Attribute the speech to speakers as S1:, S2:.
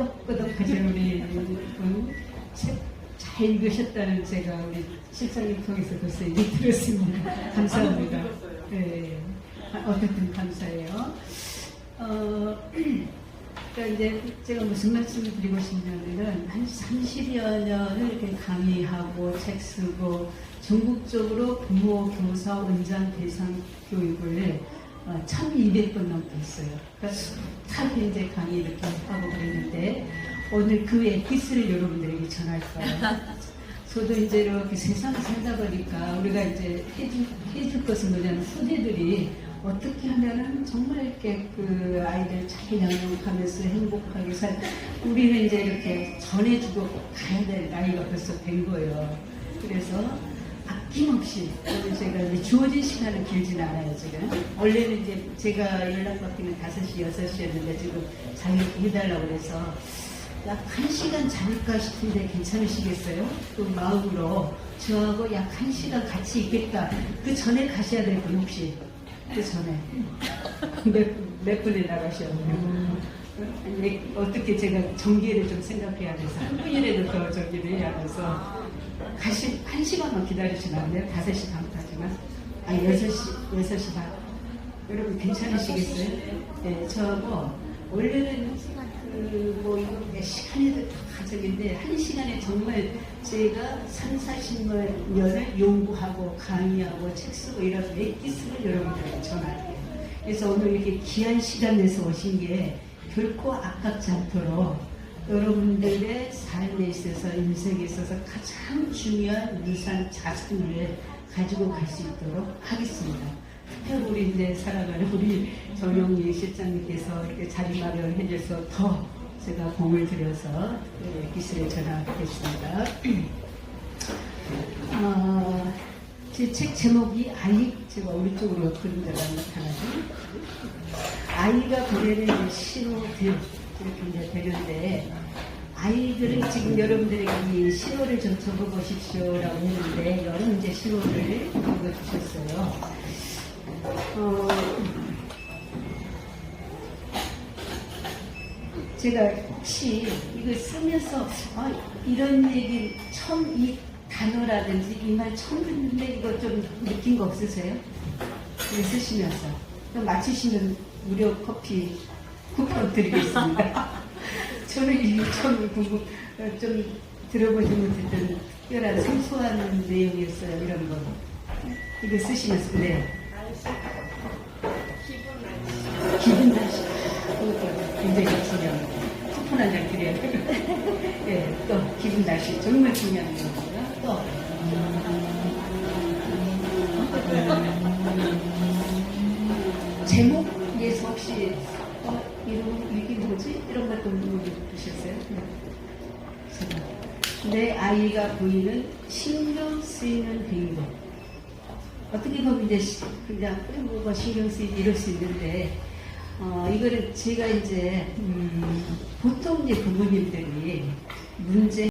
S1: 끄덕끄덕하죠 우리 음, 책잘 읽으셨다는 제가 우리 실장님 통해서 벌써 얘기 들었습니다. 감사합니다. 네, 어쨌든 감사해요. 어, 그러니까 이제 제가 무슨 말씀을 드리고 싶냐면은 한 30여 년을 이렇게 강의하고 책 쓰고 전국적으로 부모, 교사, 원장 대상 교육을 어, 1200번 넘게 했어요. 그러니까 숱하게 이제 강의 이렇게 하고 그랬는데 오늘 그 에피스를 여러분들에게 전할 거예요. 저도 이제 이렇게 세상을 살다 보니까 우리가 이제 해줄, 해줄 것은 뭐냐면 후대들이 어떻게 하면은 정말 이렇게 그 아이들 잘 양육하면서 행복하게 살, 우리는 이제 이렇게 전해주고 가야 될 나이가 벌써 된 거예요. 그래서 아낌없이 제가 주어진 시간은 길진 않아요, 지금. 원래는 이제 제가 연락받기는 5시, 6시였는데 지금 자기 해달라고 그래서 약 1시간 잡을까 싶은데 괜찮으시겠어요? 그 마음으로 저하고 약 1시간 같이 있겠다. 그 전에 가셔야 될 분 혹시? 그 전에. 몇, 몇 분에 나가셨나요? 아니, 어떻게 제가 정기를 좀 생각해야 돼서 한 분이라도 더 정기를 해야 돼서 가시, 한 시간만 기다리시면 안 돼요? 5시 반까지만? 아니, 6시, 6시 반. 여러분 괜찮으시겠어요? 네, 저하고 원래는 그뭐 이거 몇 시간에도 다 가족인데 한 시간에 정말 제가 3, 40년을 연구하고 강의하고 책 쓰고 이런 엑기스를 여러분들에게 전할게요. 그래서 오늘 이렇게 귀한 시간 내서 오신 게 결코 아깝지 않도록 여러분들의 삶에 있어서 인생에 있어서 가장 중요한 유산 자산을 가지고 갈 수 있도록 하겠습니다. 특별히 이제 살아가는 우리 정영미 실장님께서 이렇게 자리 마련해 줘서 더 제가 공을 들여서 그 기술에 전화하겠습니다. 어, 제책 제목이 아이, 제가 오른쪽으로 그림자가 나타나죠. 아이가 보내는 신호들, 이렇게 이제 되는데, 아이들은 지금 여러분들에게 이 신호를 좀 적어보십시오라고 했는데, 여러 이제 신호를 적어주셨어요. 어, 제가 혹시 이거 쓰면서 아, 이런 얘기 처음 이 단어라든지 이 말 처음 듣는데 이거 좀 느낀 거 없으세요? 쓰시면서 그럼 마치시면 무료 커피 쿠폰 드리겠습니다. 저는 이게 처음 궁금, 어, 좀 들어보지 못했던 특별한 생소한 내용이었어요. 이런 거. 이거 쓰시면서 네. 기분 다시 이것도 굉장히 중요한 거 쿠폰 한 장 드려야 돼요. 예, 또 기분 다시 정말 중요한 거고요. 또제목에서 혹시 어, 이런 이게 뭐지? 이런 것도 물어보셨어요? 네. 제목. 내 아이가 보이는 신경 쓰이는 행동. 어떻게 보면 이제 시- 그냥 뭐가 신경 쓰이지 이럴 수 있는데 어, 이거를 제가 이제 음, 보통 이제 부모님들이 문제